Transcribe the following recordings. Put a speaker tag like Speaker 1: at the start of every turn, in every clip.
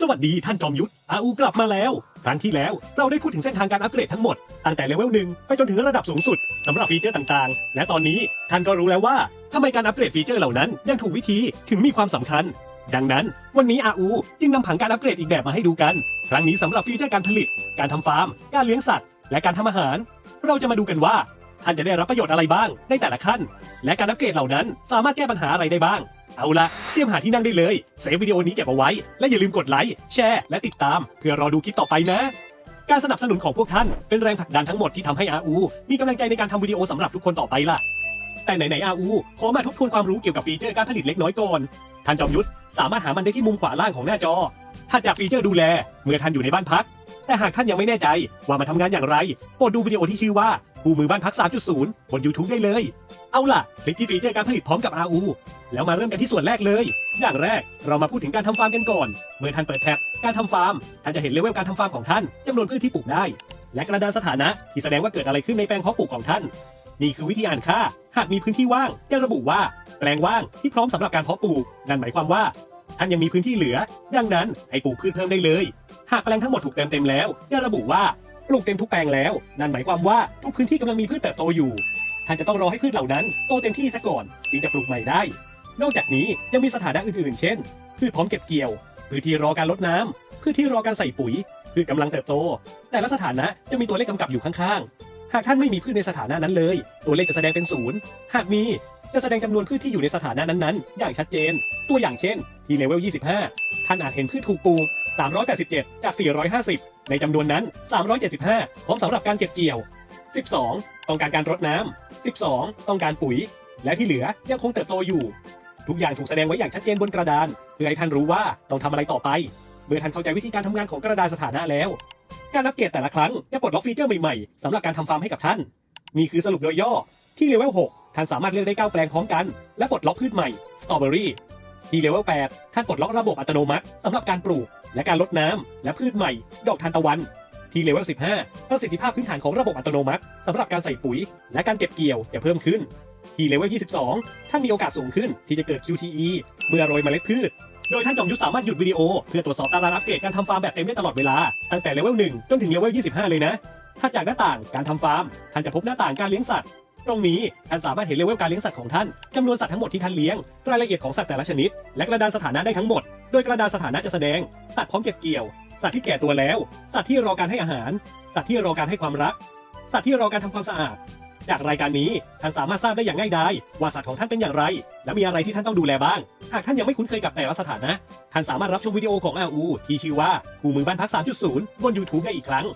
Speaker 1: สวัสดีท่านจอมยุทธอาอูกลับมาแล้ว ครั้งที่แล้วเราได้พูดถึงเส้นทางการอัปเกรดทั้งหมด ตั้งแต่เลเวลหนึ่งไปจนถึงระดับสูงสุดสำหรับฟีเจอร์ต่างๆ และตอนนี้ท่านก็รู้แล้วว่าทำไมการอัปเกรดฟีเจอร์เหล่านั้นยังถูกวิธีถึงมีความสำคัญ ดังนั้น วันนี้อาอูจึงนำผังการอัปเกรดอีกแบบมาให้ดูกัน ครั้งนี้สำหรับฟีเจอร์การผลิต การทำฟาร์ม การเลี้ยงสัตว์ และการทำอาหาร เราจะมาดูกันว่าท่านจะได้รับประโยชน์อะไรบ้างในแต่ละขั้น และการอัปเกรดเหล่านั้นสามารถแก้ปัญหาอะไรได้บ้าง เอาละเตรียมหาที่นั่งได้เลย เซฟวิดีโอนี้เก็บเอาไว้ และอย่าลืมกดไลค์ แชร์ และติดตาม เพื่อรอดูคลิปต่อไปนะ การสนับสนุนของพวกท่านเป็นแรงผลักดันทั้งหมดที่ทำให้ RU มีกำลังใจในการทำวิดีโอสำหรับทุกคนต่อไปล่ะ แต่ไหนๆ RU ขอมาทบทวนความรู้เกี่ยวกับฟีเจอร์การผลิตเล็กน้อยก่อน ท่านจอมยุทธสามารถหามันได้ที่มุมขวาล่างของหน้าจอถัดจากฟีเจอร์ดูแล เมื่อท่านอยู่ในบ้านพัก แต่หากท่านยังไม่แน่ใจว่ามาทำงานอย่างไรโปรดดูวิดีโอที่ชื่อว่าคู่มือบ้านพัก 3.0 บน YouTube ได้เลย เอาล่ะ คลิกที่ฟีเจอร์การผลิตพร้อมกับ RU แล้วมาเริ่มกันที่ส่วนแรกเลย อย่างแรกเรามาพูดถึงการทำฟาร์มกันก่อน เมื่อท่านเปิดแท็บการทำฟาร์ม ท่านจะเห็นเลเวลการทำฟาร์มของท่านจำนวนพืชที่ปลูกได้ และกระดานสถานะที่แสดงว่าเกิดอะไรขึ้นในแปลงเพาะปลูกของท่าน นี่คือวิธีอ่านค่า หากมีพื้นที่ว่างจะระบุว่าแปลงว่างที่พร้อมสำหรับการเพาะปลูก นั่นหมายความว่า ท่านยังมีพื้นที่เหลือ ดังนั้นให้ปลูกพืชเพิ่มได้เลย หากแปลงทั้งหมดถูกเติมเต็มแล้วจะระบุว่าปลูกเต็มทุกแปลงแล้ว นั่นหมายความว่าทุกพื้นที่กำลังมีพืชเติบโตอยู่ ท่านจะต้องรอให้พืชเหล่านั้นโตเต็มที่ซะก่อนจึงจะปลูกใหม่ได้ นอกจากนี้ยังมีสถานะอื่นๆ เช่น พืชพร้อมเก็บเกี่ยว พืชที่รอการลดน้ำพืชที่รอการใส่ปุ๋ย พืชกำลังเติบโต แต่ละสถานะจะมีตัวเลขกำกับอยู่ข้างๆ หากท่านไม่มีพืชในสถานะนั้นเลย ตัวเลขจะแสดงเป็นศูนย์หากมีจะแสดงจำนวนพืชที่อยู่ในสถานะนั้นๆ อย่างชัดเจน ตัวอย่างเช่น ที่เลเวล 25 ท่านอาจเห็นพืชถูกปลูก 387 จาก 450 ในจำนวนนั้น 375 พร้อมสำหรับการเก็บเกี่ยว 12 ต้องการการรดน้ำ12 ต้องการปุ๋ย และที่เหลือยังคงเติบโตอยู่ ทุกอย่างถูกแสดงไว้อย่างชัดเจนบนกระดาน เพื่อให้ท่านรู้ว่าต้องทำอะไรต่อไป เมื่อท่านเข้าใจวิธีการทำงานของกระดานสถานะแล้ว การอัปเกรดแต่ละครั้งจะปลดล็อกฟีเจอร์ใหม่ๆสำหรับการทำฟาร์มให้กับท่าน นี่คือสรุปโดยย่อที่เลเวล6ท่านสามารถเลือกได้9แปลงพร้อมกัน และปลดล็อกพืชใหม่สตรอเบอรี่ที่เลเวล8ท่านปลดล็อกระบบอัตโนมัติสำหรับการปลูก และการลดน้ำและพืชใหม่ ดอกทานตะวันที่เลเวล 15 ประสิทธิภาพพื้นฐานของระบบอัตโนมัติสำหรับการใส่ปุ๋ย และการเก็บเกี่ยวจะเพิ่มขึ้น ที่เลเวล 22 ท่านมีโอกาสสูงขึ้นที่จะเกิด QTE เมื่อโรยเมล็ดพืช โดยท่านจอมยุทธสามารถหยุดวิดีโอ เพื่อตรวจสอบตารางอัปเกรดการทำฟาร์มแบบเต็มได้ตลอดเวลา ตั้งแต่เลเวล 1 จนถึงเลเวล 25 เลยนะ ถ้าจากหน้าต่างการทำฟาร์ม ท่านจะพบหน้าต่างการเลี้ยงสัตว์ ตรงนี้ท่านสามารถเห็นเลเวลการเลี้ยงสัตว์ของท่านจำนวนสัตว์ทั้งหมดที่ท่านเลี้ยง รายละเอียดของสัตว์แต่ละชนิด และกระดานสถานะได้ทั้งหมด โดยกระดานสถานะจะแสดง สัตว์พร้อมเก็บเกี่ยว สัตว์ที่แก่ตัวแล้ว สัตว์ที่รอการให้อาหาร สัตว์ที่รอการให้ความรัก สัตว์ที่รอการทำความสะอาด จากรายการนี้ท่านสามารถทราบได้อย่างง่ายดายว่าสัตว์ของท่านเป็นอย่างไร และมีอะไรที่ท่านต้องดูแลบ้าง หากท่านยังไม่คุ้นเคยกับแต่ละสถานะ ท่านสามารถรับชมวิดีโอของ RU ที่ชื่อว่าคู่มือบ้านพัก 3.0 บน YouTube ได้อีกครั้ง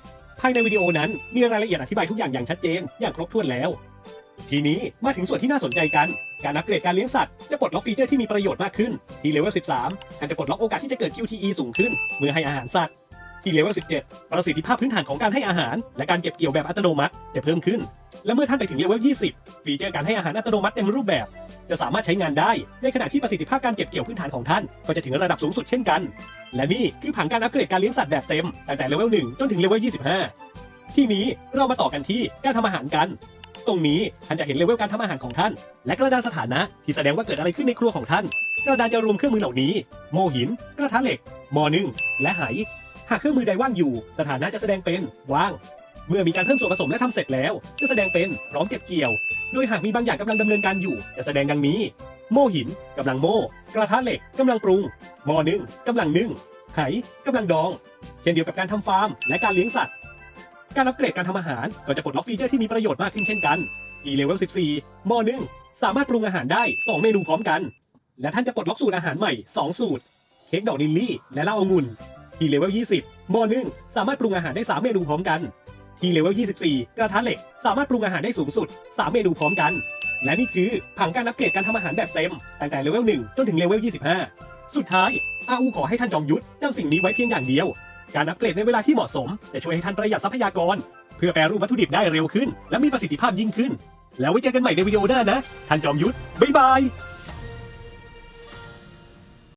Speaker 1: ภายในวิดีโอนั้นมีรายละเอียดอธิบายทุกอย่างอย่างชัดเจน อย่างครบถ้วนแล้ว ทีนี้มาถึงส่วนที่น่าสนใจกัน การอัปเกรดการเลี้ยงสัตว์จะปลดล็อกฟีเจอร์ที่มีประโยชน์มากขึ้นที่เลเวล 13ท่านจะปลดล็อกโอกาสที่จะเกิด QTE สูงขึ้น เมื่อให้อาหารสัตว์ ที่เลเวล 17 ประสิทธิภาพพื้นฐานของการให้อาหาร และการเก็บเกี่ยวแบบอัตโนมัติจะเพิ่มขึ้น และเมื่อท่านไปถึงเลเวล 20 ฟีเจอร์การให้อาหารอัตโนมัติเต็มรูปแบบ จะสามารถใช้งานได้ ในขณะที่ประสิทธิภาพการเก็บเกี่ยวพื้นฐานของท่าน ก็จะถึงระดับสูงสุดเช่นกัน และนี่คือผังการอัปเกรดการเลี้ยงสัตว์แบบเต็มตั้งแต่เลเวล 1 จนถึงเลเวล 25 ที่นี้เรามาต่อกันที่การทำอาหารกันตรงนี้ท่านจะเห็นเลเวลการทำอาหารของท่าน และกระดานสถานะที่แสดงว่าเกิดอะไรขึ้นในครัวของท่าน กระดานจะรวมเครื่องมือเหล่านี้ โมหิน กระทะเหล็กหมอนึ่งและไหากเครื่องมือใดว่างอยู่ สถานะจะแสดงเป็นว่าง เมื่อมีการเพิ่มส่วนผสมและทำเสร็จแล้ว จะแสดงเป็นพร้อมเก็บเกี่ยว โดยหากมีบางอย่างกำลังดำเนินการอยู่ จะแสดงดังนี้ โม่หินกำลังโม่ กระทะเหล็กกำลังปรุง หม้อนึ่งกำลังนึ่งไหกำลังดอง เช่นเดียวกับการทำฟาร์ม และการเลี้ยงสัตว์ การอัปเกรดการทำอาหารก็จะปลดล็อกฟีเจอร์ที่มีประโยชน์มากขึ้นเช่นกันที่เลเวล14หม้อนึ่งสามารถปรุงอาหารได้ 2 เมนูพร้อมกัน และท่านจะปลดล็อกสูตรอาหารใหม่ 2 สูตร เค้กดอกลิลลี่ และเหล้าองุ่น ที่เลเวล 20หม้อนึ่งสามารถปรุงอาหารได้ 3 เมนูพร้อมกัน ที่เลเวล 24 กระทะเหล็ก สามารถปรุงอาหารได้สูงสุด 3 เมนูพร้อมกัน และนี่คือผังการอัปเกรดการทำอาหารแบบเต็ม ตั้งแต่เลเวล 1 จนถึงเลเวล 25 สุดท้าย RU ขอให้ท่านจอมยุทธจำสิ่งนี้ไว้เพียงอย่างเดียว การอัปเกรดในเวลาที่เหมาะสม จะช่วยให้ท่านประหยัดทรัพยากร เพื่อแปรรูปวัตถุดิบได้เร็วขึ้น และมีประสิทธิภาพยิ่งขึ้น แล้วไว้เจอกันใหม่ในวิดีโอหน้านะ ท่านจอมยุทธบ๊ายบาย